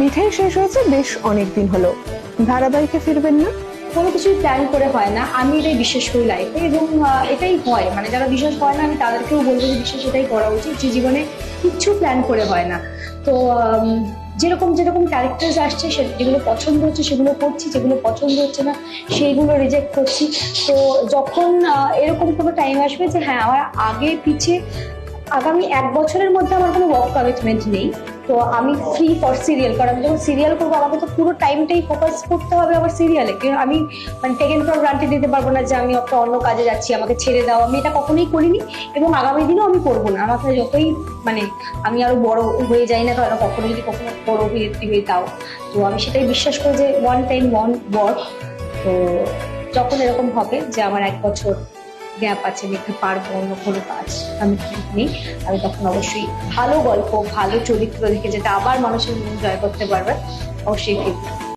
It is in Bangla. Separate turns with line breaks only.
মিঠাই শেষ হয়েছে বেশ অনেক দিন হলো। ধারাবাহিকে ফিরবেন না?
কোনো কিছুই প্ল্যান করে হয় না। আমি এটাই বিশ্বাস করি লাইফে এবং এটাই হয়। মানে যারা বিশ্বাস করে না, আমি তাদেরকেও বলব যে বিশ্বাস এটাই করা উচিত যে জীবনে কিচ্ছু প্ল্যান করে হয় না। তো যেরকম যেরকম ক্যারেক্টার্স আসছে, সে, যেগুলো পছন্দ হচ্ছে, সেগুলো করছি, যেগুলো পছন্দ হচ্ছে না, সেইগুলো রিজেক্ট করছি। তো যখন এরকম কোনো টাইম আসবে যে হ্যাঁ আমার আগে পিছে আগামী এক বছরের মধ্যে আমার কোনো ওয়ার্ক কমিটমেন্ট নেই। তো আমি ফ্রি ফর সিরিয়াল কারণ আমি যখন সিরিয়াল করব, আমাকে তো পুরো টাইমটাই ফোকাস করতে হবে আমার সিরিয়ালে কারণ আমি মানে টেকেন ফর গ্রান্টেড দিতে পারব না যে আমি একটা অন্য কাজে যাচ্ছি, আমাকে ছেড়ে দাও। আমি এটা কখনোই করিনি এবং আগামী দিনেও আমি করব না। আমাকে যতই মানে আমি আরও বড় হয়ে যাই না কেন কখনো যদি কখনো বড় অভিনেত্রী হয়ে দাও তো আমি সেটাই বিশ্বাস করি যে ওয়ান টাইম ওয়ান ওয়ার্ক তো যখন এরকম হবে যে আমার এক বছর গ্যাপ আছে লিখতে পারব, অন্য কোনো কাজ আমি ঠিক নেই। আমি তখন অবশ্যই ভালো গল্প, ভালো চরিত্র দেখে যেটা আবার মানুষের মন জয় করতে পারবে, অবশ্যই